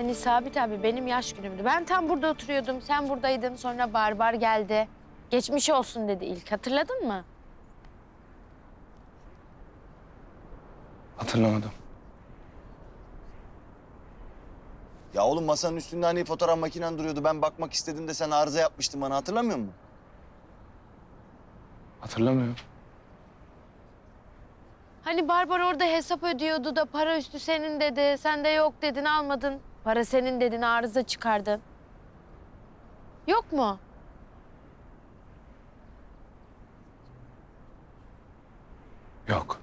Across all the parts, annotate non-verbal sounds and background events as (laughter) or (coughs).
Hani Sabit abi benim yaş günümdü. Ben tam burada oturuyordum. Sen buradaydın. Sonra Barbar geldi. Geçmiş olsun dedi ilk. Hatırladın mı? Hatırlamadım. Ya oğlum masanın üstünde hani fotoğraf makinen duruyordu. Ben bakmak istedim de sen arıza yapmıştın bana hatırlamıyor musun? Hatırlamıyorum. Hani Barbar orada hesap ödüyordu da para üstü senin dedi. Sen de yok dedin almadın. Para senin dedin arıza çıkardın. Yok mu? Yok.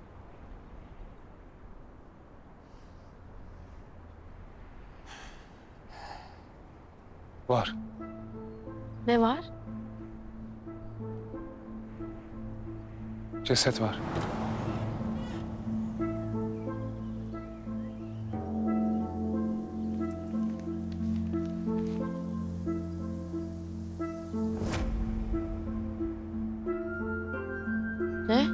Var. Ne var? Ceset var. Ne?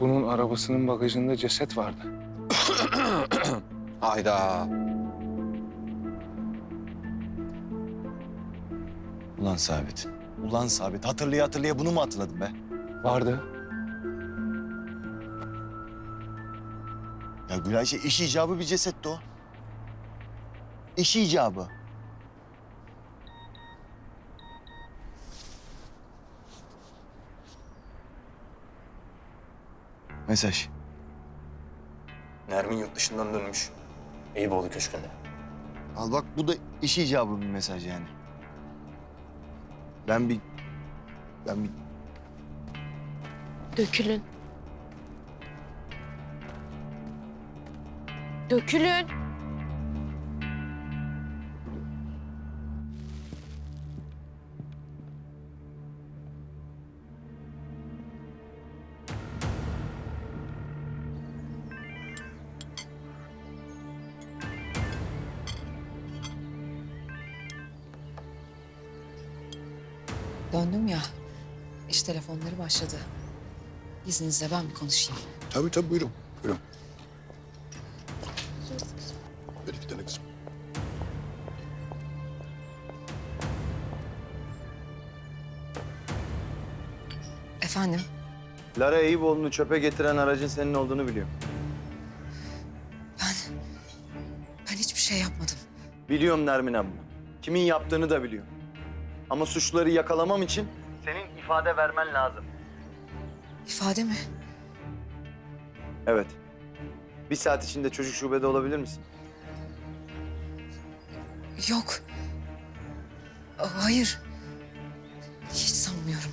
Bunun arabasının bagajında ceset vardı. (coughs) Hayda. Ulan Sabit. Ulan Sabit. Hatırlaya hatırlaya bunu mu hatırladın be? Vardı. Ya Gülay şey iş icabı bir cesetti o. İş icabı. Mesaj. Nermin yurt dışından dönmüş. Eyüboğlu Köşkü'nde. Al bak bu da iş icabı bir mesaj yani. Ben bir... Ben bir... Dökülün. Dökülün. Döndüm ya. İş telefonları başladı. İzninizle ben bir konuşayım. Tabii tabii buyurun. Buyurun. Ver iki tane kızım. Efendim? Lara Eyüboğlu'nu çöpe getiren aracın senin olduğunu biliyorum. Ben... Ben hiçbir şey yapmadım. Biliyorum Nermin abla. Kimin yaptığını da biliyorum. Ama suçları yakalamam için senin ifade vermen lazım. İfade mi? Evet. Bir saat içinde çocuk şubede olabilir misin? Yok. Hayır. Hiç sanmıyorum.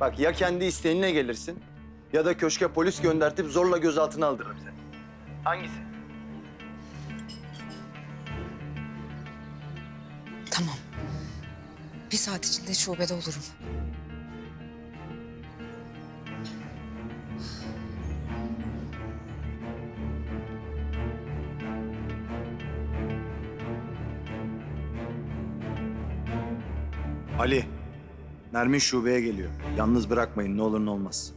Bak ya kendi isteğinle gelirsin ya da köşke polis göndertip zorla gözaltına aldırırım seni. Hangisi? Bir saat içinde şubede olurum. Ali. Nermin şubeye geliyor. Yalnız bırakmayın ne olur ne olmaz.